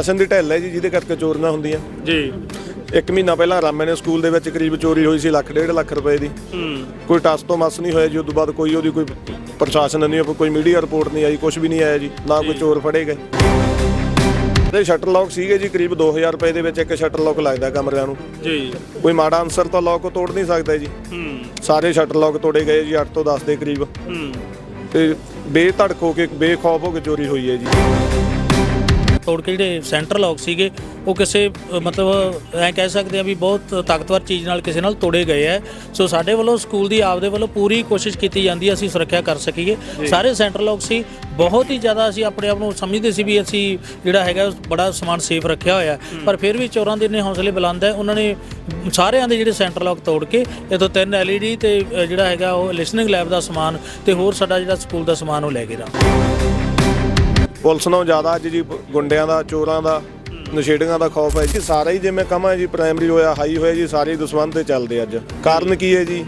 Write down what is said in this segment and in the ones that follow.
ਅਸਨ ਦੀ ਢਿੱਲ ਹੈ ਜੀ ਜਿਹਦੇ ਕਰਕੇ ਚੋਰੀਆਂ ਹੁੰਦੀਆਂ। ਜੀ। ਇੱਕ ਮਹੀਨਾ ਪਹਿਲਾਂ ਰਾਮੇ ਨੇ ਸਕੂਲ ਦੇ ਵਿੱਚ ਕਰੀਬ ਚੋਰੀ ਹੋਈ ਸੀ ਲੱਖ ਡੇਢ ਲੱਖ ਰੁਪਏ ਦੀ। ਹੂੰ। ਕੋਈ ਟਸ ਤੋਂ ਮਸ ਨਹੀਂ ਹੋਇਆ ਜੀ ਉਸ ਤੋਂ ਬਾਅਦ ਕੋਈ ਉਹਦੀ ਕੋਈ ਪ੍ਰਸ਼ਾਸਨ ਨਹੀਂ ਕੋਈ ਮੀਡੀਆ ਰਿਪੋਰਟ ਨਹੀਂ ਆਈ ਕੁਝ ਵੀ ਨਹੀਂ ਆਇਆ ਜੀ ਨਾ ਕੋਈ ਚੋਰ ਫੜੇ ਗਏ। ਤੇ ਸ਼ਟਰ ਲੌਕ ਸੀਗੇ ਜੀ ਕਰੀਬ 2000 ਰੁਪਏ ਦੇ ਵਿੱਚ ਇੱਕ ਸ਼ਟਰ ਲੌਕ ਲੱਗਦਾ ਕਮਰਿਆਂ ਨੂੰ। ਜੀ। ਕੋਈ ਮਾੜਾ ਅਨਸਰ ਤਾਂ ਲੌਕ ਤੋੜ ਨਹੀਂ ਸਕਦਾ ਜੀ। ਹੂੰ। ਸਾਰੇ ਸ਼ਟਰ ਲੌਕ ਤੋੜੇ ਗਏ ਜੀ 8 ਤੋਂ 10 ਦੇ ਕਰੀਬ। ਹੂੰ। ਤੇ ਬੇਧੜਕ ਹੋ ਕੇ ਬੇਖੌਫ ਹੋ ਕੇ ਚੋਰੀ ਹੋਈ ਹੈ ਜੀ। ਤੋੜ ਕੇ ਜਿਹੜੇ ਸੈਂਟਰ ਲੌਕ ਸੀਗੇ ਉਹ ਕਿਸੇ ਅ, ਮਤਲਬ ਐ ਕਹਿ ਸਕਦੇ ਆ ਵੀ ਬਹੁਤ ਤਾਕਤਵਰ ਚੀਜ਼ ਨਾਲ ਕਿਸੇ ਨਾਲ ਤੋੜੇ ਗਏ ਐ ਸੋ ਸਾਡੇ ਵੱਲੋਂ ਸਕੂਲ ਦੀ ਆਪਦੇ ਵੱਲੋਂ ਪੂਰੀ ਕੋਸ਼ਿਸ਼ ਕੀਤੀ ਜਾਂਦੀ ਹੈ ਅਸੀਂ ਸੁਰੱਖਿਆ ਕਰ ਸਕੀਏ। ਸਾਰੇ ਸੈਂਟਰ ਲੌਕ ਸੀ ਬਹੁਤ ਹੀ ਜ਼ਿਆਦਾ ਅਸੀਂ ਆਪਣੇ ਆਪ ਨੂੰ ਸਮਝਦੇ ਸੀ ਵੀ ਅਸੀਂ ਜਿਹੜਾ ਹੈਗਾ ਬੜਾ ਸਮਾਨ ਸੇਫ ਰੱਖਿਆ ਹੋਇਆ ਪਰ ਫਿਰ ਵੀ ਚੋਰਾਂ ਦੇ ਨੇ ਹੌਸਲੇ ਬੁਲੰਦ ਹੈ ਉਹਨਾਂ ਨੇ ਸਾਰਿਆਂ ਦੇ ਜਿਹੜੇ ਸੈਂਟਰ ਲੌਕ ਤੋੜ ਕੇ ਇਥੋਂ ਤਿੰਨ ਐਲਈਡੀ ਤੇ ਅ, ਜਿਹੜਾ ਹੈਗਾ ਉਹ ਲਿਸਨਿੰਗ ਲੈਬ ਦਾ ਸਮਾਨ ਤੇ ਹੋਰ ਸਾਡਾ ਜਿਹੜਾ ਸਕੂਲ ਦਾ ਸਮਾਨ ਉਹ ਲੈ ਗਏ ਰਾ ਪੁਲਿਸ ਨਾਲੋਂ ਜ਼ਿਆਦਾ ਅੱਜ ਜੀ ਗੁੰਡਿਆਂ ਦਾ ਚੋਰਾਂ ਦਾ ਨਸ਼ੇੜੀਆਂ ਦਾ ਖੌਫ ਹੈ ਜੀ। ਸਾਰਾ ਹੀ ਜਿਵੇਂ ਕਮਾਂ ਜੀ ਪ੍ਰਾਇਮਰੀ ਹੋਇਆ ਹਾਈ ਹੋਇਆ ਜੀ ਸਾਰੇ ਦਸਵੰਧ ਤੇ ਚੱਲਦੇ ਅੱਜ। ਕਾਰਨ ਕੀ ਹੈ ਜੀ?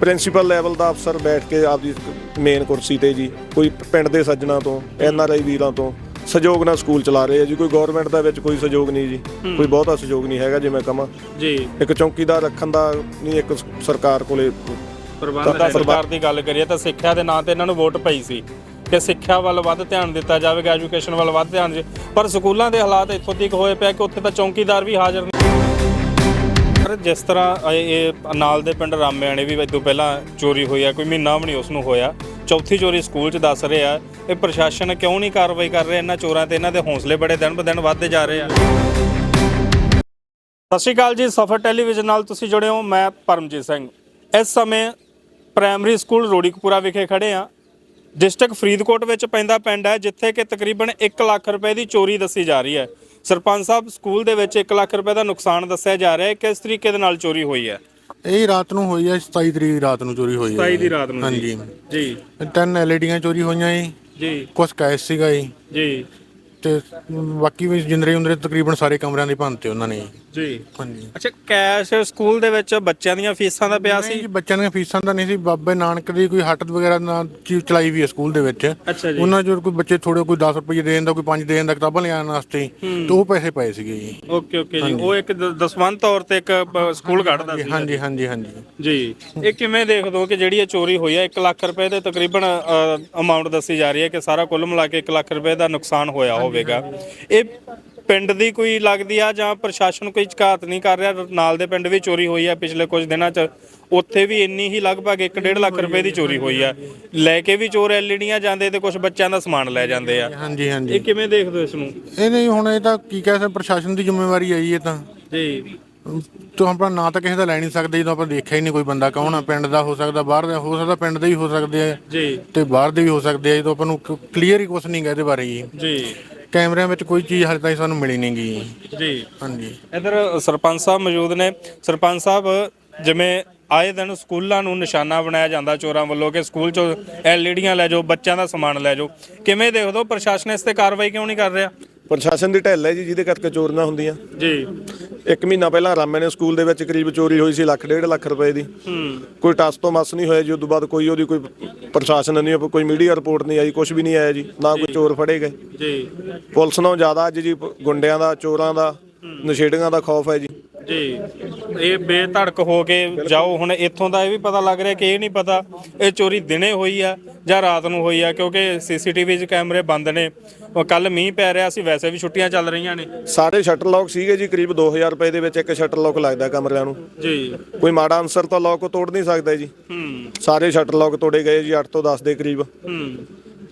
ਪ੍ਰਿੰਸੀਪਲ ਲੈਵਲ ਦਾ ਅਫਸਰ ਬੈਠ ਕੇ ਆਪਦੀ ਮੇਨ ਕੁਰਸੀ ਤੇ ਜੀ ਕੋਈ ਪਿੰਡ ਦੇ ਸੱਜਣਾ ਤੋਂ ਐਨ ਆਰ ਆਈ ਵੀਰਾਂ ਤੋਂ ਸਹਿਯੋਗ ਨਾਲ ਸਕੂਲ ਚਲਾ ਰਹੇ ਆ ਜੀ। ਕੋਈ ਗਵਰਨਮੈਂਟ ਦਾ ਵਿੱਚ ਕੋਈ ਸਹਿਯੋਗ ਨਹੀਂ ਜੀ। ਕੋਈ ਬਹੁਤਾ ਸਹਿਯੋਗ ਨਹੀਂ ਹੈਗਾ ਜਿਵੇਂ ਕਮਾਂ ਜੀ। ਇੱਕ ਚੌਕੀਦਾਰ ਰੱਖਣ ਦਾ ਨਹੀਂ ਇੱਕ ਸਰਕਾਰ ਕੋਲੇ ਪ੍ਰਬੰਧ ਸਰਕਾਰ ਦੀ ਗੱਲ ਕਰੀਏ ਤਾਂ ਸਿੱਖਿਆ ਦੇ ਨਾਂ ਤੇ ਇਹਨਾਂ ਨੂੰ ਵੋਟ ਪਈ ਸੀ। ਕਿ ਸਿੱਖਿਆ ਵੱਲ ਵੱਧ ਧਿਆਨ ਦਿੱਤਾ ਜਾਵੇਗਾ, ਐਜੂਕੇਸ਼ਨ ਵੱਲ ਵੱਧ ਧਿਆਨ ਪਰ ਸਕੂਲਾਂ ਦੇ ਹਾਲਾਤ ਇੱਥੋਂ ਤੱਕ ਹੋਏ ਪਿਆ ਕਿ ਉੱਥੇ ਤਾਂ ਚੌਕੀਦਾਰ ਵੀ ਹਾਜ਼ਰ ਨਹੀਂ ਪਰ ਜਿਸ ਤਰ੍ਹਾਂ ਇਹ ਨਾਲ ਦੇ ਪਿੰਡ ਰਾਮਿਆਣੇ ਵੀ ਇਦੋਂ ਪਹਿਲਾਂ ਚੋਰੀ ਹੋਈ ਆ, ਕੋਈ ਮਹੀਨਾ ਵੀ ਨਹੀਂ ਉਸ ਨੂੰ ਹੋਇਆ। ਚੌਥੀ ਚੋਰੀ ਸਕੂਲ 'ਚ ਦੱਸ ਰਹੇ ਆ, ਇਹ ਪ੍ਰਸ਼ਾਸਨ ਕਿਉਂ ਨਹੀਂ ਕਾਰਵਾਈ ਕਰ ਰਿਹਾ ਇਹਨਾਂ ਚੋਰਾਂ ਤੇ? ਇਹਨਾਂ ਦੇ ਹੌਸਲੇ ਬੜੇ ਦਿਨ ਬ ਦਿਨ ਵੱਧਦੇ ਜਾ ਰਹੇ ਆ। ਸਤਿ ਸ਼੍ਰੀ ਅਕਾਲ ਜੀ, ਸਫਰ ਟੈਲੀਵਿਜ਼ਨ ਨਾਲ ਤੁਸੀਂ ਜੁੜੇ ਹੋ, ਮੈਂ ਪਰਮਜੀਤ ਸਿੰਘ। ਇਸ ਸਮੇਂ ਪ੍ਰਾਇਮਰੀ ਸਕੂਲ ਰੋੜੀਕਪੂਰਾ ਵਿਖੇ ਖੜੇ ਆ। ਡਿਸਟ੍ਰਿਕਟ ਫਰੀਦਕੋਟ ਵਿੱਚ ਪੈਂਦਾ ਪਿੰਡ ਹੈ ਜਿੱਥੇ ਕਿ ਤਕਰੀਬਨ 1 ਲੱਖ ਰੁਪਏ ਦੀ ਚੋਰੀ ਦੱਸੀ ਜਾ ਰਹੀ ਹੈ। ਸਰਪੰਚ ਸਾਹਿਬ ਸਕੂਲ ਦੇ ਵਿੱਚ 1 ਲੱਖ ਰੁਪਏ ਦਾ ਨੁਕਸਾਨ ਦੱਸਿਆ ਜਾ ਰਿਹਾ ਹੈ। ਕਿਸ ਤਰੀਕੇ ਦੇ ਨਾਲ ਚੋਰੀ ਹੋਈ ਹੈ? ਇਹ ਰਾਤ ਨੂੰ ਹੋਈ ਹੈ 27 ਤਰੀਕ ਰਾਤ ਨੂੰ ਚੋਰੀ ਹੋਈ ਹੈ। 27 ਦੀ ਰਾਤ ਨੂੰ ਜੀ। ਹਾਂਜੀ। ਜੀ। ਤਿੰਨ ਐਲਈਡੀਆਂ ਚੋਰੀ ਹੋਈਆਂ ਜੀ। ਜੀ। ਕੁਝ ਕੈਸ਼ ਸੀਗਾ ਜੀ। ਜੀ। ਤੇ ਬਾਕੀ ਵੀ ਜਿੰਦਰੇ ਉਂਦਰੇ ਤਕਰੀਬਨ ਸਾਰੇ ਕਮਰਿਆਂ ਦੇ ਭੰਨਤੇ ਉਹਨਾਂ ਨੇ ਜੀ। ਹਾਂਜੀ। ਅੱਛਾ ਕੈਸ਼ ਸਕੂਲ ਦੇ ਵਿੱਚ ਬੱਚਿਆਂ ਦੀਆਂ ਫੀਸਾਂ ਦਾ ਪਿਆ ਨਹੀਂ ਸੀ? ਜੀ ਬੱਚਿਆਂ ਦੀਆਂ ਫੀਸਾਂ ਤਾਂ ਨਹੀਂ ਸੀ। ਬਾਬੇ ਨਾਨਕ ਦੀ ਕੋਈ ਹੱਟ ਵਗੈਰਾ ਨਾਲ ਚੀਜ਼ ਚਲਾਈ ਵੀ ਹੈ ਸਕੂਲ ਦੇ ਵਿੱਚ। ਅੱਛਾ ਜੀ। ਉਹਨਾਂ ਚੋਂ ਕੋਈ ਬੱਚੇ ਥੋੜੇ ਕੋਈ 10 ਰੁਪਏ ਦੇ ਦਿੰਦਾ ਕੋਈ 5 ਦੇ ਦਿੰਦਾ ਕਿਤਾਬਾਂ ਲਿਆਉਣ ਵਾਸਤੇ ਤੇ ਉਹ ਪੈਸੇ ਪਏ ਸੀਗੇ ਜੀ। ਓਕੇ ਓਕੇ ਜੀ। ਉਹ ਇੱਕ ਦ- ਦਸਵੰਧ ਤੌਰ ਤੇ ਇੱਕ ਅ, ਸਕੂਲ ਕੱਢਦਾ ਸੀ। ਹਾਂਜੀ ਹਾਂਜੀ ਹਾਂਜੀ। ਜੀ। ਇਹ ਕਿਵੇਂ ਦੇਖਦੇ ਹੋ ਕਿ ਜਿਹੜੀ ਇਹ ਚੋਰੀ ਹੋਈ ਹੈ 1 ਲੱਖ ਰੁਪਏ ਦੇ ਤਕਰੀਬਨ ਅਮਾਉਂਟ ਦੱਸੀ ਜਾ ਰਹੀ ਹੈ ਕਿ ਸਾਰਾ ਕੁੱਲ ਮਿਲਾ ਕੇ 1 ਲੱਖ ਰੁਪਏ ਦਾ ਨੁਕਸਾਨ ਹੋਇਆ ਹੋਵੇਗਾ। ਇਹ ਪਿੰਡ ਦੀ ਕੋਈ ਲੱਗਦੀ ਆ ਜਾਂ ਪ੍ਰਸ਼ਾਸਨ ਕੋਈ ਝਕਾਤ ਨਹੀਂ ਕਰ ਰਿਹਾ ਨਾਲ ਦੇ ਪਿੰਡ ਵੀ ਚੋਰੀ ਹੋਈ ਹੈ ਪਿਛਲੇ ਕੁਝ ਦਿਨਾਂ 'ਚ। ਉੱਥੇ ਵੀ ਇੰਨੀ ਹੀ ਲਗਭਗ 1.5 ਲੱਖ ਰੁਪਏ ਦੀ ਚੋਰੀ ਹੋਈ ਆ। ਲੈ ਕੇ ਵੀ ਚੋਰ ਐਲਈਡੀਆਂ ਜਾਂਦੇ ਤੇ ਕੁਝ ਬੱਚਿਆਂ ਦਾ ਸਮਾਨ ਲੈ ਜਾਂਦੇ ਆ। ਹਾਂਜੀ ਹਾਂਜੀ। ਇਹ ਕਿਵੇਂ ਦੇਖਦੇ ਹੋ ਇਸ ਨੂੰ? ਇਹ ਨਹੀਂ ਹੁਣ ਇਹ ਤਾਂ ਕੀ ਕਹਿ ਸਕਦੇ ਪ੍ਰਸ਼ਾਸਨ ਦੀ ਜ਼ਿੰਮੇਵਾਰੀ ਹੈ ਜੀ ਇਹ ਤਾਂ। ਜੀ। ਤੂੰ ਆਪਣਾ ਨਾਂ ਤਾਂ ਕਿਸੇ ਦਾ ਲੈ ਨਹੀਂ ਸਕਦੇ ਜਦੋਂ ਆਪਾਂ ਦੇਖਿਆ ਹੀ ਨਹੀਂ ਕੋਈ ਬੰਦਾ ਕੌਣ ਆ ਪਿੰਡ ਦਾ ਹੋ ਸਕਦਾ ਬਾਹਰ ਦਾ ਹੋ ਸਕਦਾ ਪਿੰਡ ਦੇ ਵੀ ਹੋ ਸਕਦੇ ਆ। ਜੀ। ਤੇ ਬਾਹਰ ਦੇ ਵੀ ਹੋ ਸਕਦੇ ਆ ਜਦੋਂ ਆਪਾਂ ਨੂੰ ਕਲੀਅਰ ਹੀ ਕੁਝ ਨਹੀਂ ਗਾ ਇਹਦੇ ਬਾਰੇ ਜੀ। ਜੀ। ਕੈਮਰਿਆਂ ਵਿੱਚ ਕੋਈ ਚੀਜ਼ ਹਾਲੇ ਤਾਈਂ ਸਾਨੂੰ ਮਿਲੀ ਨਹੀਂ ਗਈ ਜੀ। ਹਾਂਜੀ। ਇਧਰ ਸਰਪੰਚ ਸਾਹਿਬ ਮੌਜੂਦ ਨੇ। ਸਰਪੰਚ ਸਾਹਿਬ ਜਿਵੇਂ ਆਏ ਦਿਨ ਸਕੂਲਾਂ ਨੂੰ ਨਿਸ਼ਾਨਾ ਬਣਾਇਆ ਜਾਂਦਾ ਚੋਰਾਂ ਵੱਲੋਂ ਕਿ ਸਕੂਲ ਚੋਂ ਐਲਈਡੀਆਂ ਲੈ ਜਾਓ ਬੱਚਿਆਂ ਦਾ ਸਮਾਨ ਲੈ ਜਾਓ। ਕਿਵੇਂ ਦੇਖਦੇ ਹੋ? ਪ੍ਰਸ਼ਾਸਨ ਇਸ ਤੇ ਕਾਰਵਾਈ ਕਿਉਂ ਨਹੀਂ ਕਰ ਰਿਹਾ? ਪ੍ਰਸ਼ਾਸਨ ਦੀ ਢਿੱਲ ਹੈ ਜੀ ਜਿਹਦੇ ਕਰਕੇ ਚੋਰੀਆਂ ਹੁੰਦੀਆਂ। ਜੀ। ਇੱਕ ਮਹੀਨਾ ਪਹਿਲਾਂ ਰਾਮੇ ਨੇ ਸਕੂਲ ਦੇ ਵਿੱਚ ਕਰੀਬ ਚੋਰੀ ਹੋਈ ਸੀ ਲੱਖ ਡੇਢ ਲੱਖ ਰੁਪਏ ਦੀ। ਹੂੰ। ਕੋਈ ਟਸ ਤੋਂ ਮਸ ਨਹੀਂ ਹੋਇਆ ਜੀ ਉਸ ਤੋਂ ਬਾਅਦ ਕੋਈ ਉਹਦੀ ਕੋਈ ਪ੍ਰਸ਼ਾਸਨ ਨਹੀਂ ਕੋਈ ਮੀਡੀਆ ਰਿਪੋਰਟ ਨਹੀਂ ਆਈ ਕੁਝ ਵੀ ਨਹੀਂ ਆਇਆ ਜੀ ਨਾ ਕੋਈ ਚੋਰ ਫੜੇ ਗਏ। ਜੀ। ਪੁਲਿਸ ਨਾਲੋਂ ਜ਼ਿਆਦਾ ਅੱਜ ਜੀ ਗੁੰਡਿਆਂ ਦਾ ਚੋਰਾਂ ਦਾ ਨਸ਼ੇੜੀਆਂ ਦਾ ਖੌਫ ਹੈ ਜੀ। ਜੀ। ਇਹ ਬੇਧੜਕ ਹੋ ਕੇ ਜਾਓ। ਹੁਣ ਇੱਥੋਂ ਦਾ ਇਹ ਵੀ ਪਤਾ ਲੱਗ ਰਿਹਾ ਕਿ ਇਹ ਨਹੀਂ ਪਤਾ ਇਹ ਚੋਰੀ ਦਿਨੇ ਹੋਈ ਆ ਜਾਂ ਰਾਤ ਨੂੰ ਹੋਈ ਆ ਕਿਉਂਕਿ ਸੀਸੀਟੀਵੀ 'ਚ ਕੈਮਰੇ ਬੰਦ ਨੇ। ਕੱਲ ਮੀਂਹ ਪੈ ਰਿਹਾ ਸੀ ਵੈਸੇ ਵੀ ਛੁੱਟੀਆਂ ਚੱਲ ਰਹੀਆਂ ਨੇ। ਸਾਰੇ ਸ਼ਟਰ ਲੌਕ ਸੀਗੇ ਜੀ ਕਰੀਬ 2000 ਰੁਪਏ ਦੇ ਵਿੱਚ ਇੱਕ ਸ਼ਟਰ ਲੌਕ ਲੱਗਦਾ ਕਮਰਿਆਂ ਨੂੰ। ਜੀ। ਕੋਈ ਮਾੜਾ ਅਨਸਰ ਤਾਂ ਲੌਕ ਤੋੜ ਨਹੀਂ ਸਕਦਾ ਜੀ। ਹੂੰ। ਸਾਰੇ ਸ਼ਟਰ ਲੌਕ ਤੋੜੇ ਗਏ ਜੀ 8 ਤੋਂ 10 ਦੇ ਕਰੀਬ। ਹੂੰ।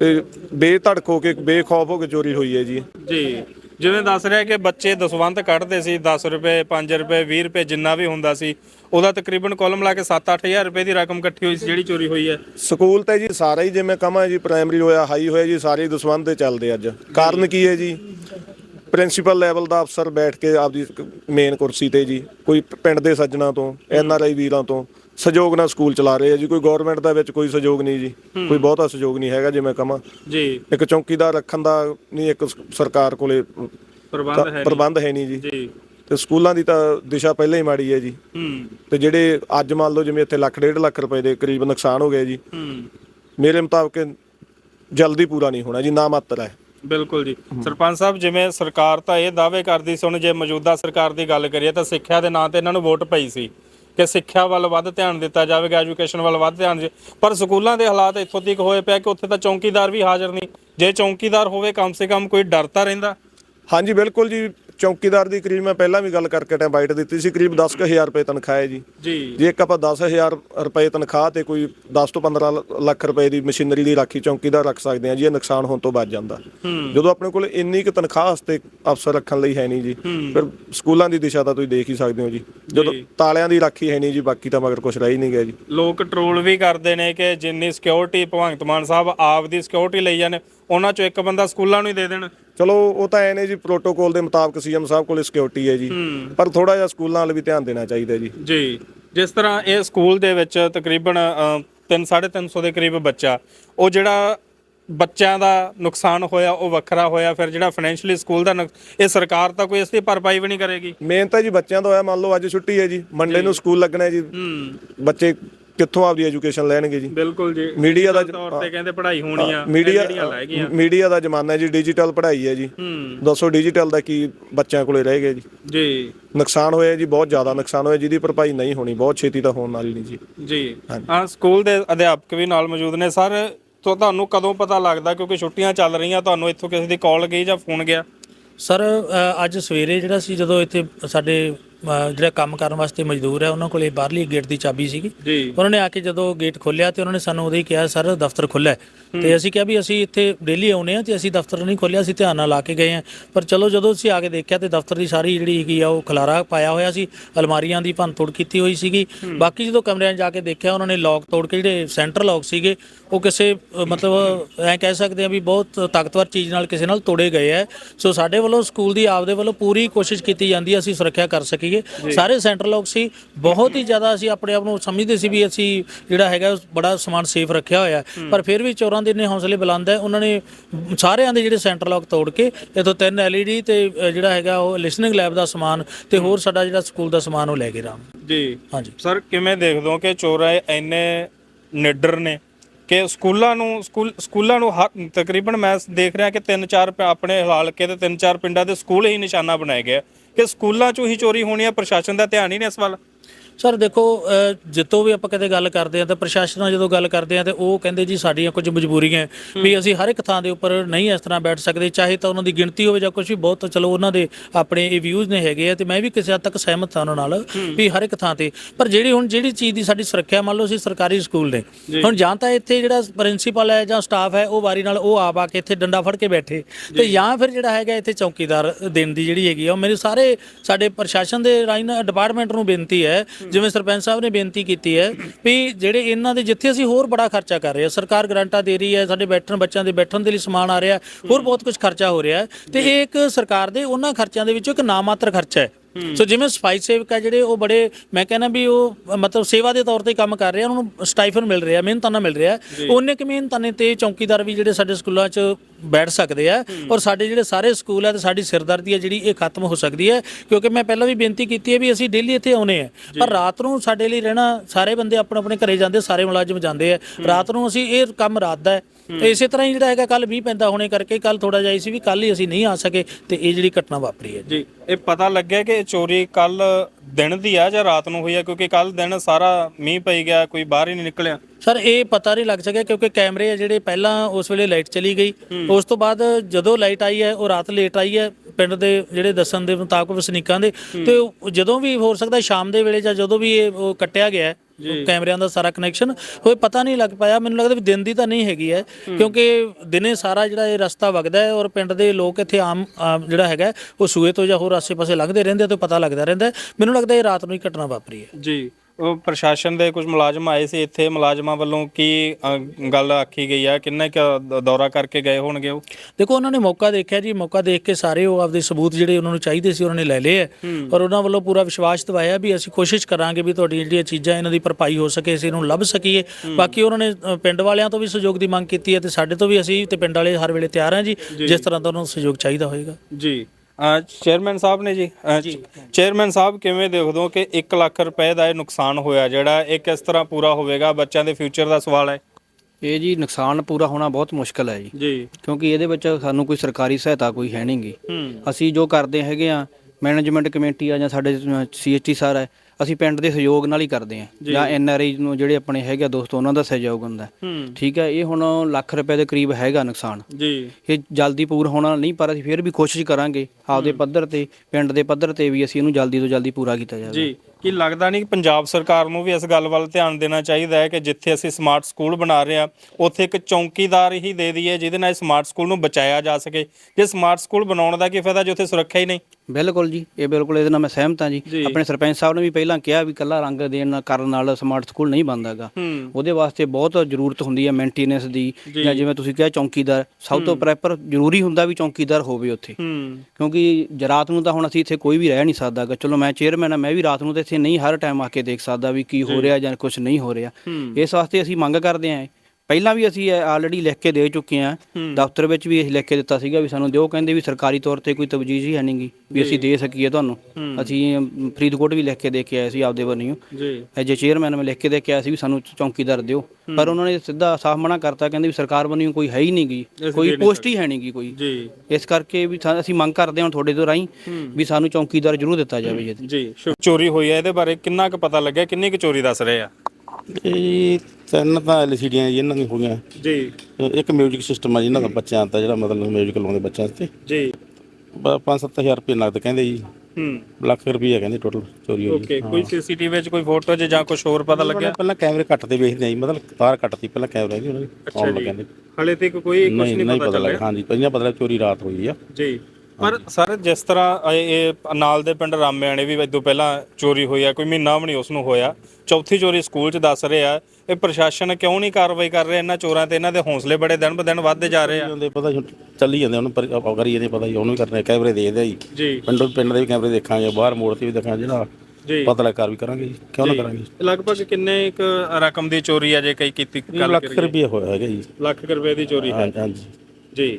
ਤੇ ਬੇਧੜਕ ਹੋ ਕੇ ਬੇਖੌਫ ਹੋ ਕੇ ਚੋਰੀ ਹੋਈ ਹੈ ਜੀ। ਜੀ। ਜਿਵੇਂ ਦੱਸ ਰਿਹਾ ਕਿ ਬੱਚੇ ਦਸਵੰਤ ਕੱਢਦੇ ਸੀ 10 ਰੁਪਏ 5 ਰੁਪਏ 20 ਰੁਪਏ ਜਿੰਨਾ ਵੀ ਹੁੰਦਾ ਸੀ ਉਹਦਾ ਤਕਰੀਬਨ ਕੁੱਲ ਮਿਲਾ ਕੇ 7-8000 ਰੁਪਏ ਦੀ ਰਕਮ ਇਕੱਠੀ ਹੋਈ ਸੀ ਜਿਹੜੀ ਚੋਰੀ ਹੋਈ ਹੈ। ਸਕੂਲ ਤੇ ਜੀ ਸਾਰਾ ਹੀ ਜਿਵੇਂ ਕਮਾਂ ਜੀ ਪ੍ਰਾਇਮਰੀ ਹੋਇਆ ਹਾਈ ਹੋਇਆ ਜੀ ਸਾਰੇ ਦਸਵੰਧ ਤੇ ਚੱਲਦੇ ਅੱਜ। ਕਾਰਨ ਕੀ ਹੈ ਜੀ? ਪ੍ਰਿੰਸੀਪਲ ਲੈਵਲ ਦਾ ਅਫਸਰ ਬੈਠ ਕੇ ਆਪਦੀ ਮੇਨ ਕੁਰਸੀ ਤੇ ਜੀ ਕੋਈ ਪਿੰਡ ਦੇ ਸੱਜਣਾ ਤੋਂ ਐਨ ਆਰ ਆਈ ਵੀਰਾਂ ਤੋਂ ਸਹਿਯੋਗ ਨਾਲ ਸਕੂਲ ਚਲਾ ਰਹੇ ਆ ਜੀ। ਕੋਈ ਗਵਰਨਮੈਂਟ ਦਾ ਵਿੱਚ ਕੋਈ ਸਹਿਯੋਗ ਨਹੀਂ ਜੀ। ਕੋਈ ਬਹੁਤਾ ਸਹਿਯੋਗ ਨਹੀਂ ਹੈਗਾ ਜਿਵੇਂ ਕਮਾਂ ਜੀ। ਇੱਕ ਚੌਕੀਦਾਰ ਰੱਖਣ ਦਾ ਨਹੀਂ ਇੱਕ ਸਰਕਾਰ ਕੋਲੇ ਪ੍ਰਬੰਧ ਹੈ ਪ੍ਰਬੰਧ ਹੈ ਨਹੀਂ ਜੀ। ਜੀ। ਤੇ ਸਕੂਲਾਂ ਦੀ ਤਾਂ ਦਿਸ਼ਾ ਪਹਿਲਾਂ ਹੀ ਮਾੜੀ ਹੈ ਜੀ। ਹੂੰ। ਤੇ ਜਿਹੜੇ ਅੱਜ ਮੰਨ ਲਓ ਜਿਵੇਂ ਇੱਥੇ ਲੱਖ ਡੇਢ ਲੱਖ ਰੁਪਏ ਦੇ ਕਰੀਬ ਨੁਕਸਾਨ ਹੋ ਗਿਆ ਜੀ। ਹੂੰ। ਮੇਰੇ ਮੁਤਾਬਕ ਜਲਦੀ ਪੂਰਾ ਨਹੀਂ ਹੋਣਾ ਜੀ ਨਾ ਮਾਤਰ ਹੈ। ਬਿਲਕੁਲ ਜੀ। ਸਰਪੰਚ ਸਾਹਿਬ ਜਿਵੇਂ ਸਰਕਾਰ ਤਾਂ ਇਹ ਦਾਅਵੇ ਕਰਦੀ ਸੀ ਹੁਣ ਜੇ ਮੌਜੂਦਾ ਸਰਕਾਰ ਦੀ ਗੱਲ ਕਰੀਏ ਤਾਂ ਸਿੱਖਿਆ ਦੇ ਨਾਂ ਤੇ ਇਹਨਾਂ ਨੂੰ ਵੋਟ ਪਈ ਸੀ। ਕਿ ਸਿੱਖਿਆ ਵੱਲ ਵੱਧ ਧਿਆਨ ਦਿੱਤਾ ਜਾਵੇਗਾ, ਐਜੂਕੇਸ਼ਨ ਵੱਲ ਵੱਧ ਧਿਆਨ ਪਰ ਸਕੂਲਾਂ ਦੇ ਹਾਲਾਤ ਇੱਥੋਂ ਤੱਕ ਹੋਏ ਪਿਆ ਕਿ ਉੱਥੇ ਤਾਂ ਚੌਂਕੀਦਾਰ ਵੀ ਹਾਜ਼ਰ ਨਹੀਂ। ਜੇ ਚੌਕੀਦਾਰ ਹੋਵੇ, ਕਮ ਸੇ ਕਮ ਕੋਈ ਡਰ ਤਾਂ ਰਹਿੰਦਾ। ਹਾਂਜੀ, ਬਿਲਕੁਲ ਜੀ। ਚੌਕੀਦਾਰ ਦੀ ਕਰੀਬ ਮੈਂ ਪਹਿਲਾਂ ਵੀ ਗੱਲ ਕਰਕੇ ਟਾਈਮ ਬਾਈਟ ਦਿੱਤੀ ਸੀ ਕਰੀਬ 10000 ਰੁਪਏ ਤਨਖਾਹ ਹੈ ਜੀ। ਜੀ। ਜੇ ਇੱਕ ਆਪਾਂ 10000 ਰੁਪਏ ਤਨਖਾਹ ਤੇ ਕੋਈ 10 ਤੋਂ 15 ਲ- ਲੱਖ ਰੁਪਏ ਦੀ ਮਸ਼ੀਨਰੀ ਦੀ ਰਾਖੀ ਚੌਕੀਦਾਰ ਰੱਖ ਸਕਦੇ ਆ ਜੀ ਇਹ ਨੁਕਸਾਨ ਹੋਣ ਤੋਂ ਬਚ ਜਾਂਦਾ। ਜਦੋਂ ਆਪਣੇ ਕੋਲ ਇੰਨੀ ਕੁ ਤਨਖਾਹ ਵਾਸਤੇ ਅਫਸਰ ਰੱਖਣ ਲਈ ਹੈ ਨਹੀਂ ਜੀ ਫਿਰ ਸਕੂਲਾਂ ਦੀ ਦਿਸ਼ਾ ਤਾਂ ਤੁਸੀਂ ਦੇਖ ਹੀ ਸਕਦੇ ਹੋ ਜੀ। ਜਦੋਂ ਤਾਲਿਆਂ ਦੀ ਰਾਖੀ ਹੈ ਨਹੀਂ ਜੀ ਬਾਕੀ ਤਾਂ ਮਗਰ ਕੁਝ ਰਹਿ ਹੀ ਨਹੀਂ ਗਿਆ ਜੀ। ਲੋਕ ਟਰੋਲ ਵੀ ਕਰਦੇ ਨੇ ਕਿ ਜਿੰਨੀ ਸਿਕਿਉਰਿਟੀ ਭਗਵੰਤ ਮਾਨ ਸਾਹਿਬ ਆਪ ਦੀ ਸਿਕਿਉਰਿਟੀ ਲਈ ਜਾਂਦੇ ਉਹਨਾਂ ਚੋਂ ਇੱਕ ਬੰਦਾ ਸਕੂਲਾਂ ਨੂੰ ਹੀ ਦੇ ਦੇਣ। ਚਲੋ ਉਹ ਤਾਂ ਐ ਨੇ ਜੀ ਪ੍ਰੋਟੋਕੋਲ ਦੇ ਮੁਤਾਬਕ ਸੀਐਮ ਸਾਹਿਬ ਕੋਲ ਸਿਕਿਉਰਿਟੀ ਹੈ ਜੀ। ਪਰ ਥੋੜਾ ਜਿਹਾ ਸਕੂਲਾਂ ਵੱਲ ਵੀ ਧਿਆਨ ਦੇਣਾ ਚਾਹੀਦਾ ਜੀ। ਜੀ। ਜਿਸ ਤਰ੍ਹਾਂ ਇਹ ਸਕੂਲ ਦੇ ਵਿੱਚ ਤਕਰੀਬਨ 3 350 ਦੇ ਕਰੀਬ ਬੱਚਾ ਉਹ ਜਿਹੜਾ ਬੱਚਿਆਂ ਦਾ ਨੁਕਸਾਨ ਹੋਇਆ ਉਹ ਵੱਖਰਾ ਹੋਇਆ ਫਿਰ ਜਿਹੜਾ ਫਾਈਨੈਂਸ਼ੀਅਲੀ ਸਕੂਲ ਦਾ ਇਹ ਸਰਕਾਰ ਤਾਂ ਕੋਈ ਇਸ ਦੀ ਭਰਪਾਈ ਵੀ ਨਹੀਂ ਕਰੇਗੀ। ਮੇਨ ਤਾਂ ਜੀ ਬੱਚਿਆਂ ਦਾ ਹੋਇਆ ਮੰਨ ਲਓ ਅੱਜ ਛੁੱਟੀ ਹੈ ਜੀ ਮੰਡੇ ਨੂੰ ਸਕੂਲ ਲੱਗਣਾ ਹੈ ਜੀ। ਹੂੰ। ਬੱਚੇ ਕਿੱਥੋਂ ਆਪਦੀ ਐਜੂਕੇਸ਼ਨ ਲੈਣਗੇ ਜੀ? ਬਿਲਕੁਲ ਜੀ। ਮੀਡੀਆ ਦਾ ਤੌਰ ਤੇ ਕਹਿੰਦੇ ਪੜ੍ਹਾਈ ਹੋਣੀ ਆ ਮੀਡੀਆ ਜਿਹੜੀਆਂ ਲੈ ਗਈਆਂ। ਮੀਡੀਆ ਦਾ ਜ਼ਮਾਨਾ ਹੈ ਜੀ ਡਿਜੀਟਲ ਪੜ੍ਹਾਈ ਹੈ ਜੀ। ਹੂੰ। ਦੱਸੋ ਡਿਜੀਟਲ ਦਾ ਕੀ ਬੱਚਿਆਂ ਕੋਲੇ ਰਹਿ ਗਿਆ ਜੀ? ਜੀ। ਨੁਕਸਾਨ ਹੋਇਆ ਜੀ ਬਹੁਤ ਜ਼ਿਆਦਾ ਨੁਕਸਾਨ ਹੋਇਆ ਜਿਹਦੀ ਭਰਪਾਈ ਨਹੀਂ ਹੋਣੀ ਬਹੁਤ ਛੇਤੀ ਤਾਂ ਹੋਣ ਵਾਲੀ ਨਹੀਂ ਜੀ। ਜੀ। ਹਾਂ ਸਕੂਲ ਦੇ ਅਧਿਆਪਕ ਵੀ ਨਾਲ ਮੌਜੂਦ ਨੇ। ਸਰ ਤੋਂ ਤੁਹਾਨੂੰ ਕਦੋਂ ਪਤਾ ਲੱਗਦਾ ਕਿਉਂਕਿ ਛੁੱਟੀਆਂ ਚੱਲ ਰਹੀਆਂ ਤੁਹਾਨੂੰ ਇੱਥੋਂ ਕਿਸੇ ਦੀ ਕਾਲ ਗਈ ਜਾਂ ਫੋਨ ਗਿਆ? ਸਰ ਅੱਜ ਸਵੇਰੇ ਜਿਹੜਾ ਸੀ ਜਦੋਂ ਇੱਥੇ ਸਾਡੇ ਜਿਹੜਾ ਕੰਮ ਕਰਨ ਵਾਸਤੇ ਮਜ਼ਦੂਰ ਹੈ ਉਹਨਾਂ ਕੋਲੇ ਬਾਹਰਲੀ ਗੇਟ ਦੀ ਚਾਬੀ ਸੀਗੀ। ਜੀ। ਉਹਨਾਂ ਨੇ ਆ ਕੇ ਜਦੋਂ ਗੇਟ ਖੋਲ੍ਹਿਆ ਤੇ ਉਹਨਾਂ ਨੇ ਸਾਨੂੰ ਉਦੋਂ ਹੀ ਕਿਹਾ ਸਰ ਦਫ਼ਤਰ ਖੁੱਲ੍ਹਾ ਹੈ। ਤੇ ਅਸੀਂ ਕਿਹਾ ਵੀ ਅਸੀਂ ਇੱਥੇ ਡੇਲੀ ਆਉਨੇ ਆ ਤੇ ਅਸੀਂ ਦਫ਼ਤਰ ਨਹੀਂ ਖੋਲ੍ਹਿਆ ਅਸੀਂ ਧਿਆਨ ਨਾਲ ਲਾ ਕੇ ਗਏ ਆ ਪਰ ਚਲੋ ਜਦੋਂ ਅਸੀਂ ਆ ਕੇ ਦੇਖਿਆ ਤੇ ਦਫ਼ਤਰ ਦੀ ਸਾਰੀ ਜਿਹੜੀ ਹੈਗੀ ਆ ਉਹ ਖਲਾਰਾ ਪਾਇਆ ਹੋਇਆ ਸੀ। ਅਲਮਾਰੀਆਂ ਦੀ ਭੰਨ ਤੋੜ ਕੀਤੀ ਹੋਈ ਸੀਗੀ। ਬਾਕੀ ਜਦੋਂ ਕਮਰਿਆਂ 'ਚ ਜਾ ਕੇ ਦੇਖਿਆ ਉਹਨਾਂ ਨੇ ਲੌਕ ਤੋੜ ਕੇ ਜਿਹੜੇ ਸੈਂਟਰ ਲੌਕ ਸੀਗੇ ਉਹ ਕਿਸੇ ਮਤਲਬ ਐ ਕਹਿ ਸਕਦੇ ਆ ਵੀ ਬਹੁਤ ਤਾਕਤਵਰ ਚੀਜ਼ ਨਾਲ ਕਿਸੇ ਨਾਲ ਤੋੜੇ ਗਏ ਐ ਸੋ ਸਾਡੇ ਵੱਲੋਂ ਸਕੂਲ ਦੀ ਆਪਦੇ ਵੱਲੋਂ ਪੂਰੀ ਕੋਸ਼ਿਸ਼ ਕੀਤੀ ਜਾਂਦੀ ਅਸੀਂ ਸੁਰੱਖਿਆ ਕਰ ਸਕੀਏ ਸਾਰੇ ਸੈਂਟਰ ਲੌਕ ਸੀ। ਬਹੁਤ ਹੀ ਜ਼ਿਆਦਾ ਅਸੀਂ ਆਪਣੇ ਆਪ ਨੂੰ ਸਮਝਦੇ ਸੀ ਵੀ ਅਸੀਂ ਜਿਹੜਾ ਹੈਗਾ ਬੜਾ ਸਮਾਨ ਸੇਫ ਰੱਖਿਆ ਹੋਇਆ। ਪਰ ਫਿਰ ਵੀ ਚੋਰਾਂ ਦੇ ਨੇ ਹੌਸਲੇ ਬੁਲੰਦ ਹੈ। ਉਹਨਾਂ ਨੇ ਸਾਰਿਆਂ ਦੇ ਜਿਹੜੇ ਸੈਂਟਰ ਲੌਕ ਤੋੜ ਕੇ ਇਥੋਂ ਤਿੰਨ ਐਲਈਡੀ ਤੇ ਜਿਹੜਾ ਹੈਗਾ ਉਹ ਲਿਸਨਿੰਗ ਲੈਬ ਦਾ ਸਮਾਨ ਤੇ ਹੋਰ ਸਾਡਾ ਜਿਹੜਾ ਸਕੂਲ ਦਾ ਸਮਾਨ ਉਹ ਲੈ ਗਏ ਰਾਮ। ਜੀ। ਹਾਂਜੀ। ਸਰ ਕਿਵੇਂ ਦੇਖਦੇ ਹੋ ਕਿ ਚੋਰਾਂ ਇੰਨੇ ਨਿਡਰ ਨੇ? ਕਿ ਸਕੂਲਾਂ ਨੂੰ, ਸਕੂਲ, ਸਕੂਲਾਂ ਨੂੰ ਹਰ- ਤਕਰੀਬਨ ਮੈਂ ਦੇਖ ਰਿਹਾ ਕਿ ਤਿੰਨ ਚਾਰ ਪ- ਆਪਣੇ ਹਲਕੇ ਦੇ ਤਿੰਨ ਚਾਰ ਪਿੰਡਾਂ ਦੇ ਸਕੂਲ ਹੀ ਨਿਸ਼ਾਨਾ ਬਣਾਏ ਗਏ ਆ। ਕਿ ਸਕੂਲਾਂ 'ਚੋਂ ਹੀ ਚੋਰੀ ਹੋਣੀ ਹੈ ਪ੍ਰਸ਼ਾਸਨ ਦਾ ਧਿਆਨ ਹੀ ਨਹੀਂ ਇਸ ਵੱਲ। ਸਰ ਦੇਖੋ ਜਿੱਤੋਂ ਵੀ ਆਪਾਂ ਕਦੇ ਗੱਲ ਕਰਦੇ ਆ ਤਾਂ ਪ੍ਰਸ਼ਾਸਨ ਨਾਲ ਜਦੋਂ ਗੱਲ ਕਰਦੇ ਆ ਤੇ ਉਹ ਕਹਿੰਦੇ ਜੀ ਸਾਡੀਆਂ ਕੁਝ ਮਜਬੂਰੀਆਂ ਵੀ ਅਸੀਂ ਹਰ ਇੱਕ ਥਾਂ ਦੇ ਉੱਪਰ ਨਹੀਂ ਇਸ ਤਰ੍ਹਾਂ ਬੈਠ ਸਕਦੇ ਚਾਹੇ ਤਾਂ ਉਹਨਾਂ ਦੀ ਗਿਣਤੀ ਹੋਵੇ ਜਾਂ ਕੁਝ ਵੀ ਬਹੁਤ ਚਲੋ ਉਹਨਾਂ ਦੇ ਆਪਣੇ ਇਹ ਵਿਊਜ਼ ਨੇ ਹੈਗੇ ਆ ਤੇ ਮੈਂ ਵੀ ਕਿਸੇ ਹੱਦ ਤੱਕ ਸਹਿਮਤ ਹਾਂ ਉਹਨਾਂ ਨਾਲ ਵੀ ਹਰ ਇੱਕ ਥਾਂ ਤੇ। ਪਰ ਜਿਹੜੀ ਹੁਣ ਜਿਹੜੀ ਚੀਜ਼ ਦੀ ਸਾਡੀ ਸੁਰੱਖਿਆ ਮੰਨ ਲਓ ਅਸੀਂ ਸਰਕਾਰੀ ਸਕੂਲ ਨੇ ਹੁਣ ਜਾਂ ਤਾਂ ਇੱਥੇ ਜਿਹੜਾ ਪ੍ਰਿੰਸੀਪਲ ਹੈ ਜਾਂ ਸਟਾਫ ਹੈ ਉਹ ਵਾਰੀ ਨਾਲ ਉਹ ਆਪ ਆ ਕੇ ਇੱਥੇ ਡੰਡਾ ਫੜ ਕੇ ਬੈਠੇ ਤੇ ਜਾਂ ਫਿਰ ਜਿਹੜਾ ਹੈਗਾ ਇੱਥੇ ਚੌਕੀਦਾਰ ਦਿਨ ਦੀ ਜਿਹੜੀ ਹੈਗੀ ਆ ਉਹ ਮੇਰੇ ਸਾਰੇ ਸਾਡੇ ਪ੍ਰਸ਼ਾਸਨ ਦੇ ਰਾਹੀਂ ਡਿਪਾਰਟਮੈਂਟ ਨੂੰ ਬੇਨਤੀ ਹੈ। ਜਿਵੇਂ ਸਰਪੰਚ ਸਾਹਿਬ ਨੇ ਬੇਨਤੀ ਕੀਤੀ ਹੈ ਵੀ ਜਿਹੜੇ ਇਹਨਾਂ ਦੇ ਜਿੱਥੇ ਅਸੀਂ ਹੋਰ ਬੜਾ ਖਰਚਾ ਕਰ ਰਹੇ ਹਾਂ ਸਰਕਾਰ ਗਰੰਟਾਂ ਦੇ ਰਹੀ ਹੈ ਸਾਡੇ ਬੈਠਣ ਬੱਚਿਆਂ ਦੇ ਬੈਠਣ ਦੇ ਲਈ ਸਮਾਨ ਆ ਰਿਹਾ ਹੋਰ ਬਹੁਤ ਕੁਝ ਖਰਚਾ ਹੋ ਰਿਹਾ ਤੇ ਇਹ ਇੱਕ ਸਰਕਾਰ ਦੇ ਉਹਨਾਂ ਖਰਚਿਆਂ ਦੇ ਵਿੱਚੋਂ ਇੱਕ ਨਾਮਾਤਰ ਖਰਚਾ ਹੈ। ਸੋ ਜਿਵੇਂ ਸਫ਼ਾਈ ਸੇਵਕ ਹੈ ਜਿਹੜੇ ਉਹ ਬੜੇ ਮੈਂ ਕਹਿੰਦਾ ਵੀ ਉਹ ਮਤਲਬ ਸੇਵਾ ਦੇ ਤੌਰ ਤੇ ਕੰਮ ਕਰ ਰਹੇ ਆ ਉਹਨਾਂ ਨੂੰ ਸਟਾਈਫਨ ਮਿਲ ਰਿਹਾ ਮਿਹਨਤਾਨਾ ਮਿਲ ਰਿਹਾ ਉਹਨੇ ਕਿ ਮਿਹਨਤਾਨੇ ਤੇ ਚੌਕੀਦਾਰ ਵੀ ਜਿਹੜੇ ਸਾਡੇ ਸਕੂਲਾਂ 'ਚ ਬੈਠ ਸਕਦੇ ਆ ਔਰ ਸਾਡੇ ਜਿਹੜੇ ਸਾਰੇ ਸਕੂਲ ਆ ਤੇ ਸਾਡੀ ਸਿਰਦਰਦੀ ਹੈ ਜਿਹੜੀ ਇਹ ਖਤਮ ਹੋ ਸਕਦੀ ਹੈ ਕਿਉਂਕਿ ਮੈਂ ਪਹਿਲਾਂ ਵੀ ਬੇਨਤੀ ਕੀਤੀ ਹੈ ਵੀ ਅਸੀਂ ਡੇਲੀ ਇੱਥੇ ਆਉਨੇ ਆ ਪਰ ਰਾਤ ਨੂੰ ਸਾਡੇ ਲਈ ਰਹਿਣਾ ਸਾਰੇ ਬੰਦੇ ਆਪਣੇ ਆਪਣੇ ਘਰੇ ਜਾਂਦੇ ਸਾਰੇ ਮੁਲਾਜ਼ਮ ਜਾਂਦੇ ਆ। ਰਾਤ ਨੂੰ ਅਸੀਂ ਇਹ ਕੰਮ ਰਾਤ ਦਾ ਹੈ। ਤੇ ਇਸੇ ਤਰ੍ਹਾਂ ਹੀ ਜਿਹੜਾ ਹੈਗਾ ਕੱਲ ਮੀਂਹ ਪੈਂਦਾ ਹੋਣੇ ਕਰਕੇ ਕੱਲ ਥੋੜਾ ਜਿਹਾ ਸੀ ਵੀ ਕੱਲ ਹੀ ਅਸੀਂ ਨਹੀਂ ਆ ਸਕੇ ਤੇ ਇਹ ਜਿਹੜੀ ਘਟਨਾ ਵਾਪਰੀ ਹੈ। ਜੀ ਇਹ ਪਤਾ ਲੱਗਿਆ ਕਿ ਇਹ ਚੋਰੀ ਕੱਲ ਦਿਨ ਦੀ ਆ ਜਾਂ ਰਾਤ ਨੂੰ ਹੋਈ ਆ? ਕਿਉਂਕਿ ਕੱਲ ਦਿਨ ਸਾਰਾ ਮੀਂਹ ਪਈ ਗਿਆ ਕੋਈ ਬਾਹਰ ਹੀ ਨਹੀਂ ਨਿਕਲਿਆ। ਸਰ ਇਹ ਪਤਾ ਨਹੀਂ ਲੱਗ ਸਕਿਆ ਕਿਉਂਕਿ ਕੈਮਰੇ ਆ ਜਿਹੜੇ ਪਹਿਲਾਂ ਉਸ ਵੇਲੇ ਲਾਈਟ ਚਲੀ ਗਈ। ਉਸ ਤੋਂ ਬਾਅਦ ਜਦੋਂ ਲਾਈਟ ਆਈ ਹੈ ਉਹ ਰਾਤ ਲੇਟ ਆਈ ਹੈ ਪਿੰਡ ਦੇ ਜਿਹੜੇ ਦੱਸਣ ਦੇ ਮੁਤਾਬਕ ਵਸਨੀਕਾਂ ਦੇ। ਤੇ ਉਹ ਜਦੋਂ ਵੀ ਹੋ ਸਕਦਾ ਸ਼ਾਮ ਦੇ ਵੇਲੇ ਜਾਂ ਜਦੋਂ ਵੀ ਇਹ ਉਹ ਕੱਟਿਆ ਗਿਆ ਹੈ, ਕੈਮਰਿਆਂ ਦਾ ਸਾਰਾ ਕਨੈਕਸ਼ਨ ਹੋਏ ਪਤਾ ਨਹੀਂ ਲੱਗ ਪਾਇਆ ਮੈਨੂੰ ਲੱਗਦਾ ਵੀ ਦਿਨ ਦੀ ਤਾਂ ਨਹੀਂ ਹੈਗੀ ਹੈ ਕਿਉਂਕਿ ਦਿਨੇ ਸਾਰਾ ਜਿਹੜਾ ਇਹ ਰਸਤਾ ਵਗਦਾ ਹੈ ਔਰ ਪਿੰਡ ਦੇ ਲੋਕ ਇੱਥੇ ਆਮ ਜਿਹੜਾ ਹੈਗਾ ਉਹ ਸੂਏ ਤੋਂ ਜਾਂ ਹੋਰ ਆਸੇ-ਪਾਸੇ ਲੰਘਦੇ ਰਹਿੰਦੇ ਤੇ ਪਤਾ ਲੱਗਦਾ ਰਹਿੰਦਾ। ਮੈਨੂੰ ਲੱਗਦਾ ਇਹ ਰਾਤ ਨੂੰ ਹੀ ਘਟਨਾ ਵਾਪਰੀ ਹੈ। ਜੀ। ਉਹ ਪ੍ਰਸ਼ਾਸਨ ਦੇ ਕੁਝ ਮੁਲਾਜ਼ਮ ਆਏ ਸੀ ਇੱਥੇ ਮੁਲਾਜ਼ਮਾਂ ਵੱਲੋਂ ਕੀ ਅ, ਗੱਲ ਆਖੀ ਗਈ ਆ? ਕਿੰਨੇ ਕੁ ਦੌਰਾ ਕਰਕੇ ਗਏ ਹੋਣਗੇ ਉਹ? ਦੇਖੋ ਉਹਨਾਂ ਨੇ ਮੌਕਾ ਦੇਖਿਆ ਜੀ ਮੌਕਾ ਦੇਖ ਕੇ ਸਾਰੇ ਉਹ ਆਪਦੇ ਸਬੂਤ ਜਿਹੜੇ ਉਹਨਾਂ ਨੂੰ ਚਾਹੀਦੇ ਸੀ ਉਹਨਾਂ ਨੇ ਲੈ ਲਏ ਹੈ। ਔਰ ਉਹਨਾਂ ਵੱਲੋਂ ਪੂਰਾ ਵਿਸ਼ਵਾਸ ਦਿਵਾਇਆ ਵੀ ਅਸੀਂ ਕੋਸ਼ਿਸ਼ ਕਰਾਂਗੇ ਵੀ ਤੁਹਾਡੀ ਜਿਹੜੀਆਂ ਚੀਜ਼ਾਂ ਇਹਨਾਂ ਦੀ ਭਰਪਾਈ ਹੋ ਸਕੇ ਅਸੀਂ ਇਹਨੂੰ ਲੱਭ ਸਕੀਏ। ਬਾਕੀ ਉਹਨਾਂ ਨੇ ਅ, ਪਿੰਡ ਵਾਲਿਆਂ ਤੋਂ ਵੀ ਸਹਿਯੋਗ ਦੀ ਮੰਗ ਕੀਤੀ ਹੈ ਤੇ ਸਾਡੇ ਤੋਂ ਵੀ ਅਸੀਂ ਤੇ ਪਿੰਡ ਵਾਲੇ ਹਰ ਵੇਲੇ ਤਿਆਰ ਹਾਂ ਜੀ। ਜਿਸ ਤਰ੍ਹਾਂ ਦਾ ਉਹਨਾਂ ਨੂੰ ਸਹਿਯੋਗ ਚਾਹੀਦਾ ਹੋਏਗਾ। ਜੀ। ਚੇਅਰਮੈਨ ਸਾਹਿਬ ਨੇ ਜੀ ਚੇਅਰਮੈਨ ਸਾਹਿਬ ਕਿਵੇਂ ਦੇਖਦੇ ਹੋ ਕਿ 1 ਲੱਖ ਰੁਪਏ ਦਾ ਇਹ ਨੁਕਸਾਨ ਹੋਇਆ ਜਿਹੜਾ ਇਹ ਕਿਸ ਤਰ੍ਹਾਂ ਪੂਰਾ ਹੋਵੇਗਾ? ਬੱਚਿਆਂ ਦੇ ਫਿਊਚਰ ਦਾ ਸਵਾਲ ਹੈ। ਇਹ ਜੀ ਨੁਕਸਾਨ ਪੂਰਾ ਹੋਣਾ ਬਹੁਤ ਮੁਸ਼ਕਲ ਹੈ ਜੀ। ਜੀ। ਕਿਉਂਕਿ ਇਹਦੇ ਵਿੱਚ ਸਾਨੂੰ ਕੋਈ ਸਰਕਾਰੀ ਸਹਾਇਤਾ ਕੋਈ ਹੈ ਨਹੀਂਗੀ ਅਸੀਂ ਜੋ ਕਰਦੇ ਹੈਗੇ ਆ ਮੈਨੇਜਮੈਂਟ ਕਮੇਟੀ ਆ ਜਾਂ ਸਾਡੇ ਸੀਐਚਟੀ ਸਰ ਹੈ ਅਸੀਂ ਪਿੰਡ ਦੇ ਸਹਿਯੋਗ ਨਾਲ ਹੀ ਕਰਦੇ ਆ ਜਾਂ। ਐਨਆਰਆਈ ਨੂੰ ਜਿਹੜੇ ਆਪਣੇ ਹੈਗੇ ਆ ਦੋਸਤ ਉਹਨਾਂ ਦਾ ਸਹਿਯੋਗ ਹੁੰਦਾ ਹੂੰ। ਠੀਕ ਹੈ ਇਹ ਹੁਣ ਲੱਖ ਰੁਪਏ ਦੇ ਕਰੀਬ ਹੈਗਾ ਨੁਕਸਾਨ। ਜੀ। ਇਹ ਜਲਦੀ ਪੂਰਾ ਹੋਣਾ ਨਹੀਂ ਪਰ ਅਸੀਂ ਫਿਰ ਵੀ ਕੋਸ਼ਿਸ਼ ਕਰਾਂਗੇ ਆਪਦੇ ਪੱਧਰ ਤੇ ਪਿੰਡ ਦੇ ਪੱਧਰ ਤੇ ਵੀ ਅਸੀਂ ਇਹਨੂੰ ਜਲਦੀ ਤੋਂ ਜਲਦੀ ਪੂਰਾ ਕੀਤਾ ਜਾਵੇ। ਜੀ। ਕੀ ਲੱਗਦਾ ਨਹੀਂ ਕਿ ਪੰਜਾਬ ਸਰਕਾਰ ਨੂੰ ਵੀ ਇਸ ਗੱਲ ਵੱਲ ਧਿਆਨ ਦੇਣਾ ਚਾਹੀਦਾ ਹੈ ਕਿ ਜਿੱਥੇ ਅਸੀਂ ਸਮਾਰਟ ਸਕੂਲ ਬਣਾ ਰਹੇ ਹਾਂ ਉੱਥੇ ਇੱਕ ਚੌਂਕੀਦਾਰ ਹੀ ਦੇ ਦਈਏ ਜਿਹਦੇ ਨਾਲ ਸਮਾਰਟ ਸਕੂਲ ਨੂੰ ਬਚਾਇਆ ਜਾ ਸਕੇ। ਜੇ ਸਮਾਰਟ ਸਕੂਲ ਬਣਾਉਣ ਦਾ ਕੀ ਫਾਇਦਾ ਜੇ ਉੱਥੇ ਸੁਰੱਖਿਆ ਹੀ ਨਹੀਂ? ਬਿਲਕੁਲ ਜੀ ਇਹ ਬਿਲਕੁਲ ਇਹਦੇ ਨਾਲ ਮੈਂ ਸਹਿਮਤ ਹਾਂ ਜੀ। ਆਪਣੇ ਸਰਪੰਚ ਸਾਹਿਬ ਨੇ ਵੀ ਪਹਿਲਾਂ ਕਿਹਾ ਵੀ ਕੱਲਾ ਰੰਗ ਦੇਣ ਨਾਲ ਕਰਨ ਨਾਲ ਸਮਾਰਟ ਸਕੂਲ ਨਹੀਂ ਬਣਦਾਗਾ ਉਹਦੇ ਵਾਸਤੇ ਬਹੁਤ ਜ਼ਰੂਰਤ ਹੁੰਦੀ ਹੈ ਮੇਨਟੇਨੈਂਸ ਦੀ ਜਾਂ। ਜਿਵੇਂ ਤੁਸੀਂ ਕਿਹਾ ਚੌਂਕੀਦਾਰ ਸਭ ਤੋਂ ਪ੍ਰੈਪਰ ਜ਼ਰੂਰੀ ਹੁੰਦਾ ਵੀ ਚੌਂਕੀਦਾਰ ਹੋਵੇ ਉੱਥੇ। ਕਿਉਂਕਿ ਰਾਤ ਨੂੰ ਤਾਂ ਹੁਣ ਅਸੀਂ ਇੱਥੇ ਕੋਈ ਵੀ ਰਹਿ ਨਹੀਂ ਸਕਦਾਗਾ ਚਲੋ ਮੈਂ ਚੇਅਰਮੈਨ ਆ ਮੈਂ ਵੀ ਰਾਤ ਨੂੰ ਤਾਂ ਇੱਥੇ ਨਹੀਂ ਹਰ ਟਾਈਮ ਆ ਕੇ ਦੇਖ ਸਕਦਾ ਵੀ ਕੀ ਹੋ ਰਿਹਾ ਜਾਂ ਕੁਝ ਨਹੀਂ ਹੋ ਰਿਹਾ। ਇਸ ਵਾਸਤੇ ਅਸੀਂ ਮੰਗ ਕਰਦੇ ਹਾਂ ਪਹਿਲਾਂ ਵੀ ਅਸੀਂ ਆਲਰੇਡੀ ਲਿਖ ਕੇ ਦੇ ਚੁੱਕੇ ਹਾਂ। ਦਫ਼ਤਰ ਵਿੱਚ ਵੀ ਇਹ ਲਿਖ ਕੇ ਦਿੱਤਾ ਸੀਗਾ ਵੀ ਸਾਨੂੰ ਦਿਓ ਕਹਿੰਦੇ ਵੀ ਸਰਕਾਰੀ ਤੌਰ ਤੇ ਕੋਈ ਤਵਜੀਹ ਹੀ ਹੈ ਨਹੀਂਗੀ ਵੀ ਅਸੀਂ ਦੇ ਸਕੀਏ ਤੁਹਾਨੂੰ। ਅਸੀਂ ਫਰੀਦਕੋਟ ਵੀ ਲਿਖ ਕੇ ਦੇ ਕੇ ਆਏ ਸੀ ਆਪਦੇ ਵੱਲੋਂ। ਜੀ। ਐਜ ਚੇਅਰਮੈਨ ਮੈਂ ਲਿਖ ਕੇ ਦੇ ਕੇ ਆਇਆ ਸੀ ਵੀ ਸਾਨੂੰ ਚੌਂਕੀਦਾਰ ਦਿਓ। ਪਰ ਉਹਨਾਂ ਨੇ ਸਿੱਧਾ ਸਾਫ਼ ਮਨਾ ਕਰਤਾ ਕਹਿੰਦੇ ਵੀ ਸਰਕਾਰ ਵੱਲੋਂ ਕੋਈ ਹੈ ਹੀ ਨਹੀਂਗੀ ਕੋਈ ਪੋਸਟ ਹੀ ਹੈ ਨਹੀਂਗੀ ਕੋਈ। ਜੀ। ਇਸ ਕਰਕੇ ਵੀ ਅਸੀਂ ਮੰਗ ਕਰਦੇ ਹਾਂ ਤੁਹਾਡੇ ਤੋਂ ਰਾਹੀਂ ਵੀ ਸਾਨੂੰ ਚੌਂਕੀਦਾਰ ਜ਼ਰੂਰ ਦਿੱਤਾ ਜਾਵੇ ਜੀ ਜੀ ਚੋਰੀ ਹੋਈ ਹੈ ਇਹਦੇ ਬਾਰੇ ਕਿੰਨਾ ਕੁ ਪਤਾ ਲੱਗਿਆ? ਕਿੰਨੀ ਕੁ ਚੋਰੀ ਦੱਸ ਰਹੇ ਆ? ਇਹ ਜੀ ਤਿੰਨ ਤਾਂ ਐਲਸੀਡੀਆਂ ਜੀ ਇਹਨਾਂ ਦੀਆਂ ਹੋ ਗਈਆਂ। ਜੀ। ਇੱਕ ਮਿਊਜ਼ਿਕ ਸਿਸਟਮ ਆ ਜੀ ਇਹਨਾਂ ਦਾ ਬੱਚਿਆਂ ਦਾ ਜਿਹੜਾ ਮਤਲਬ ਮਿਊਜ਼ਿਕ ਲਾਉਂਦੇ ਬੱਚਿਆਂ ਤੇ ਜੀ। 5-7000 ਰੁਪਏ ਨਗਦ ਕਹਿੰਦੇ ਜੀ। ਹੂੰ। ਲੱਖ ਰੁਪਏ ਕਹਿੰਦੇ ਟੋਟਲ ਚੋਰੀ ਹੋਈ। ਓਕੇ ਕੋਈ ਸੀਸੀਟੀਵੀ ਵਿੱਚ ਕੋਈ ਫੋਟੋ ਜਾਂ ਕੁਝ ਹੋਰ ਪਤਾ ਲੱਗਿਆ? ਪਹਿਲਾਂ ਕੈਮਰੇ ਕੱਟ ਤੇ ਵੇਖਦੇ ਆ ਜੀ ਮਤਲਬ ਤਾਰ ਕੱਟਤੀ ਪਹਿਲਾਂ ਕੈਮਰਾ ਜੀ ਉਹਨਾਂ ਨੇ ਲੱਗਿਆ। ਹਲੇ ਤੱਕ ਕੋਈ ਕੁਝ ਨਹੀਂ ਪਤਾ ਪਤਾ ਚੱਲਿਆ? ਲੱਗਾ ਹਾਂਜੀ ਪਹਿਲਾਂ ਪਤਾ ਲੱਗਾ ਚੋਰੀ ਰਾਤ ਹੋਈ ਆ। ਜੀ। ਪਰ ਸਰ ਜਿਸ ਤਰ੍ਹਾਂ ਇਹ ਇਹ ਨਾਲ ਦੇ ਪਿੰਡ ਰਾਮਿਆਣੇ ਵੀ ਇਦੋਂ ਪਹਿਲਾਂ ਚੋਰੀ ਹੋਈ ਆ ਕੋਈ ਮਹੀਨਾ ਵੀ ਨਹੀਂ ਉਸ ਨੂੰ ਹੋਇਆ। ਚੌਥੀ ਚੋਰੀ ਸਕੂਲ 'ਚ ਦੱਸ ਰਹੇ ਆ ਇਹ ਪ੍ਰਸ਼ਾਸਨ ਕਿਉਂ ਨਹੀਂ ਕਾਰਵਾਈ ਕਰ ਰਿਹਾ ਇਹਨਾਂ ਚੋਰਾਂ ਤੇ? ਇਹਨਾਂ ਦੇ ਹੌਸਲੇ ਬੜੇ ਦਿਨ ਬ ਦਿਨ ਵੱਧਦੇ ਜਾ ਰਹੇ ਆ। ਹੁੰਦੇ ਪਤਾ ਚੱਲੀ ਜਾਂਦੇ ਪਰ ਆਪ ਕਰੀ ਜਾਂਦੇ ਪਤਾ ਉਹਨੂੰ ਵੀ ਕਰਨੇ ਕੈਮਰੇ ਦੇਖਦੇ ਆ ਜੀ। ਜੀ। ਪਿੰਡੋਂ ਪਿੰਡ ਦੇ ਵੀ ਕੈਮਰੇ ਦੇਖਾਂਗੇ ਬਾਹਰ ਮੋੜ ਤੇ ਵੀ ਦੇਖਾਂਗੇ ਜਿਹੜਾ ਜੀ। ਪਤਾ ਲੱਗ ਕਰ ਵੀ ਕਰਾਂਗੇ ਜੀ ਕਿਉਂ ਨਾ ਕਰਾਂਗੇ? ਲਗਭਗ ਕਿੰਨੇ ਇੱਕ ਰਕਮ ਦੀ ਚੋਰੀ ਆ ਜੇ ਕਈ ਕੀਤੀ ਗੱਲ ਲੱਖ ਕਰੀਏ? ਰੁਪਏ ਹੋਇਆ ਹੈਗਾ ਜੀ। ਲੱਖ ਕੁ ਰੁਪਏ ਦੀ ਚੋਰੀ ਹੈ। ਹਾਂਜੀ ਹਾਂਜੀ। ਜੀ।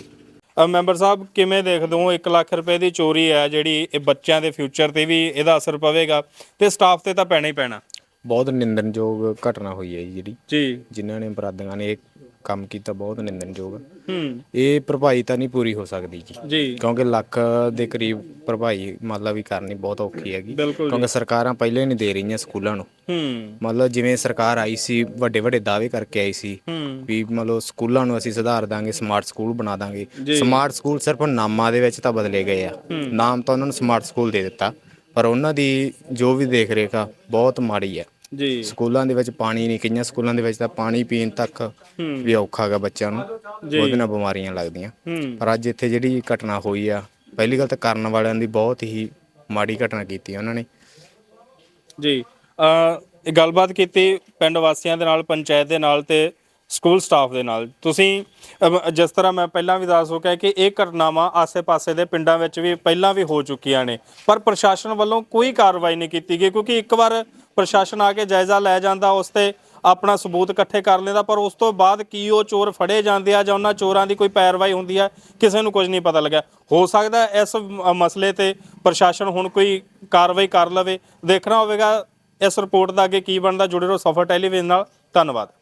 ਅ, ਮੈਂਬਰ ਸਾਹਿਬ ਕਿਵੇਂ ਦੇਖਦੇ ਹੋ? 1 ਲੱਖ ਰੁਪਏ ਦੀ ਚੋਰੀ ਹੈ ਜਿਹੜੀ ਇਹ ਬੱਚਿਆਂ ਦੇ ਫਿਊਚਰ ਤੇ ਵੀ ਇਹਦਾ ਅਸਰ ਪਵੇਗਾ ਤੇ ਸਟਾਫ ਤੇ ਤਾਂ ਪੈਣਾ ਹੀ ਪੈਣਾ। ਬਹੁਤ ਨਿੰਦਣਯੋਗ ਘਟਨਾ ਹੋਈ ਹੈ ਜੀ ਜਿਹੜੀ। ਜੀ। ਜਿਨ੍ਹਾਂ ਨੇ ਅਪਰਾਧੀਆਂ ਨੇ ਇਹ ਕੰਮ ਕੀਤਾ ਬਹੁਤ ਨਿੰਦਣਯੋਗ। ਹੂੰ। ਇਹ ਭਰਪਾਈ ਤਾਂ ਨਹੀਂ ਪੂਰੀ ਹੋ ਸਕਦੀ ਜੀ। ਜੀ। ਕਿਉਂਕਿ ਲੱਖ ਦੇ ਕਰੀਬ ਭਰਪਾਈ ਮਤਲਬ ਵੀ ਕਰਨੀ ਬਹੁਤ ਔਖੀ ਹੈਗੀ। ਬਿਲਕੁਲ ਕਿਉਂਕਿ ਸਰਕਾਰਾਂ ਪਹਿਲੇ ਨਹੀਂ ਦੇ ਰਹੀਆਂ ਸਕੂਲਾਂ ਨੂੰ। ਹੂੰ। ਮਤਲਬ ਜਿਵੇਂ ਸਰਕਾਰ ਆਈ ਸੀ ਵੱਡੇ ਵੱਡੇ ਦਾਅਵੇ ਕਰਕੇ ਆਈ ਸੀ ਹੂੰ। ਵੀ ਮਤਲਬ ਸਕੂਲਾਂ ਨੂੰ ਅਸੀਂ ਸੁਧਾਰ ਦਾਂਗੇ ਸਮਾਰਟ ਸਕੂਲ ਬਣਾ ਦਾਂਗੇ। ਸਮਾਰਟ ਸਕੂਲ ਸਿਰਫ ਨਾਮਾਂ ਦੇ ਵਿੱਚ ਤਾਂ ਬਦਲੇ ਗਏ ਆ। ਨਾਮ ਤਾਂ ਉਹਨਾਂ ਨੂੰ ਸਮਾਰਟ ਸਕੂਲ ਦੇ ਦਿੱਤਾ। ਪਰ ਉਹਨਾਂ ਦੀ ਜੋ ਵੀ ਦੇਖ ਰੇਖ ਆ ਬਹੁਤ ਮਾੜੀ ਆ। ਜੀ। ਸਕੂਲਾਂ ਦੇ ਵਿੱਚ ਪਾਣੀ ਨਹੀਂ ਕਈਆਂ ਸਕੂਲਾਂ ਦੇ ਵਿੱਚ ਤਾਂ ਪਾਣੀ ਪੀਣ ਤੱਕ ਵੀ ਔਖਾ ਗਾ ਬੱਚਿਆਂ ਨੂੰ। ਉਹਦੇ ਨਾਲ ਬਿਮਾਰੀਆਂ ਲੱਗਦੀਆਂ। ਪਰ ਅੱਜ ਇੱਥੇ ਜਿਹੜੀ ਘਟਨਾ ਹੋਈ ਆ ਪਹਿਲੀ ਗੱਲ ਤਾਂ ਕਰਨ ਵਾਲਿਆਂ ਦੀ ਬਹੁਤ ਹੀ ਮਾੜੀ ਘਟਨਾ ਕੀਤੀ ਉਹਨਾਂ ਨੇ। ਜੀ। ਅ ਇਹ ਗੱਲਬਾਤ ਕੀਤੀ ਪਿੰਡ ਵਾਸੀਆਂ ਦੇ ਨਾਲ ਪੰਚਾਇਤ ਦੇ ਨਾਲ ਤੇ ਸਕੂਲ ਸਟਾਫ ਦੇ ਨਾਲ। ਤੁਸੀਂ ਅਮ, ਜਿਸ ਤਰ੍ਹਾਂ ਮੈਂ ਪਹਿਲਾਂ ਵੀ ਦੱਸ ਚੁੱਕਿਆ ਕਿ ਇਹ ਘਟਨਾਵਾਂ ਆਸੇ-ਪਾਸੇ ਦੇ ਪਿੰਡਾਂ ਵਿੱਚ ਵੀ ਪਹਿਲਾਂ ਵੀ ਹੋ ਚੁੱਕੀਆਂ ਨੇ। ਪਰ ਪ੍ਰਸ਼ਾਸਨ ਵੱਲੋਂ ਕੋਈ ਕਾਰਵਾਈ ਨਹੀਂ ਕੀਤੀ ਗਈ ਕਿਉਂਕਿ ਇੱਕ ਵਾਰ ਪ੍ਰਸ਼ਾਸਨ ਆ ਕੇ ਜਾਇਜ਼ਾ ਲੈ ਜਾਂਦਾ ਉਸ ਤੇ ਆਪਣਾ ਸਬੂਤ ਇਕੱਠੇ ਕਰ ਲੈਂਦਾ ਪਰ ਉਸ ਤੋਂ ਬਾਅਦ ਕੀ ਉਹ ਚੋਰ ਫੜੇ ਜਾਂਦੇ ਆ ਜਾਂ ਉਹਨਾਂ ਚੋਰਾਂ ਦੀ ਕੋਈ ਪੈਰਵਾਈ ਹੁੰਦੀ ਆ ਕਿਸੇ ਨੂੰ ਕੁਝ ਨਹੀਂ ਪਤਾ ਲੱਗਿਆ। ਹੋ ਸਕਦਾ ਹੈ ਇਸ ਮ- ਮਸਲੇ ਤੇ ਪ੍ਰਸ਼ਾਸਨ ਹੁਣ ਕੋਈ ਕਾਰਵਾਈ ਕਰ ਲਵੇ। ਦੇਖਣਾ ਹੋਵੇਗਾ ਇਸ ਰਿਪੋਰਟ ਦਾ ਅੱਗੇ ਕੀ ਬਣਦਾ। ਜੁੜੇ ਰਹੋ ਸਫਰ ਟੈਲੀਵਿਜ਼ਨ ਨਾਲ। ਧੰਨਵਾਦ।